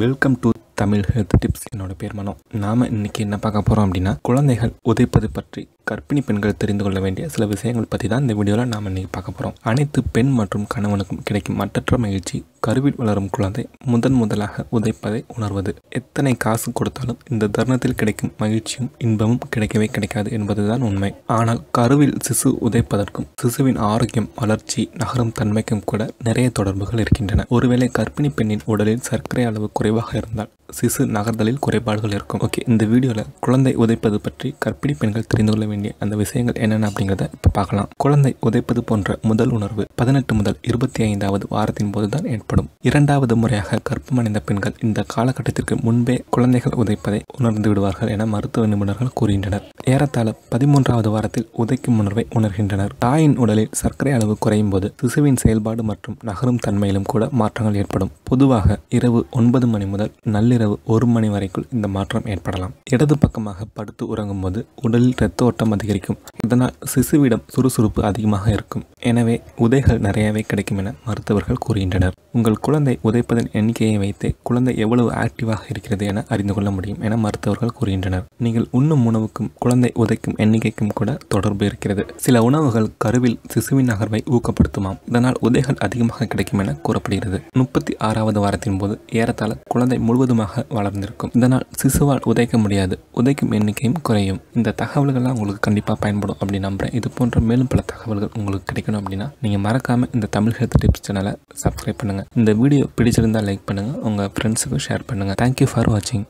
Welcome to Tamil health tips என்னோட பேர் மனோ. நாம இன்னைக்கு என்ன பார்க்க போறோம் அப்படின்னா குழந்தைகள் உதைப்பது பற்றி கர்ப்பிணி பெண்கள் தெரிந்து கொள்ள வேண்டிய சில விஷயங்கள் பற்றி தான் இந்த வீடியோவில் நாம் இன்னைக்கு பார்க்க போகிறோம் அனைத்து பெண் மற்றும் கணவனுக்கும் கிடைக்கும் மற்றற்ற மகிழ்ச்சி கருவில் வளரும் குழந்தை முதன் முதலாக உதைப்பதை உணர்வது. எத்தனை காசு கொடுத்தாலும் இந்த தருணத்தில் கிடைக்கும் மகிழ்ச்சியும் இன்பமும் கிடைக்கவே கிடைக்காது என்பதுதான் உண்மை. ஆனால் கருவில் சிசு உதைப்பதற்கும் சிசுவின் ஆரோக்கியம் வளர்ச்சி நகரும் தன்மைக்கும் கூட நிறைய தொடர்புகள் இருக்கின்றன. ஒருவேளை கர்ப்பிணி பெண்ணின் உடலில் சர்க்கரை அளவு குறைவாக இருந்தால் சிசு நகர்தலில் குறைபாடுகள் இருக்கும். ஓகே இந்த வீடியோவில் குழந்தை உதைப்பது பற்றி கர்ப்பிணி பெண்கள் தெரிந்து கொள்ள வேண்டிய அந்த விஷயங்கள் என்னென்ன அப்படிங்கிறத இப்போ பார்க்கலாம். குழந்தை உதைப்பது போன்ற முதல் உணர்வு பதினெட்டு முதல் இருபத்தி ஐந்தாவது வாரத்தின் போது தான் ஏற்படும் இரண்டாவது முறையாக கர்ப்பமடைந்த பெண்கள் இந்த காலகட்டத்திற்கு முன்பே குழந்தைகள் உதைப்பதை உணர்ந்து விடுவார்கள் என மருத்துவ நிபுணர்கள் கூறுகின்றனர். ஏறத்தாழ பதிமூன்றாவது வாரத்தில் உதைக்கும் உணர்வை உணர்கின்றனர். தாயின் உடலில் சர்க்கரை அளவு குறையும் போது சிசுவின் செயல்பாடு மற்றும் நகரும் தன்மையிலும் கூட மாற்றங்கள் ஏற்படும். பொதுவாக இரவு ஒன்பது மணி முதல் நள்ளிரவு ஒரு மணி வரைக்குள் இந்த மாற்றம் ஏற்படலாம். இடது பக்கமாக படுத்து உறங்கும் போது உடலில் இரத்த ஓட்டம் அதிகரிக்கும். இதனால் சிசுவிடம் சுறுசுறுப்பு அதிகமாக இருக்கும். எனவே உதைகள் நிறையவே கிடைக்கும் என மருத்துவர்கள் கூறுகின்றனர். உங்கள் உங்கள் குழந்தை உதைப்பதன் எண்ணிக்கையை வைத்து குழந்தை எவ்வளவு ஆக்டிவாக இருக்கிறது என அறிந்து கொள்ள முடியும் என மருத்துவர்கள் கூறுகின்றனர். நீங்கள் உண்ணும் உணவுக்கும் குழந்தை உதைக்கும் எண்ணிக்கைக்கும் கூட தொடர்பு இருக்கிறது. சில உணவுகள் கருவில் சிசுவின் நகர்வை ஊக்கப்படுத்துமாம். இதனால் உதைகள் அதிகமாக கிடைக்கும் என கூறப்படுகிறது. முப்பத்தி ஆறாவது வாரத்தின் போது ஏறத்தாழ குழந்தை முழுவதுமாக வளர்ந்திருக்கும். இதனால் சிசுவால் உதைக்க முடியாது. உதைக்கும் எண்ணிக்கையும் குறையும். இந்த தகவல்கள்லாம் உங்களுக்கு கண்டிப்பாக பயன்படும் அப்படின்னு நம்புறேன். இது போன்ற மேலும் பல தகவல்கள் உங்களுக்கு கிடைக்கணும் அப்படின்னா நீங்கள் மறக்காமல் இந்த தமிழ் ஹெல்த் டிப்ஸ் சேனலை சப்ஸ்கிரைப் பண்ணுங்கள் இந்த வீடியோ பிடிச்சிருந்தால் லைக் பண்ணுங்கள் உங்கள் ஃப்ரெண்ட்ஸுக்கும் ஷேர் பண்ணுங்கள் தேங்க்யூ ஃபார் வாட்சிங்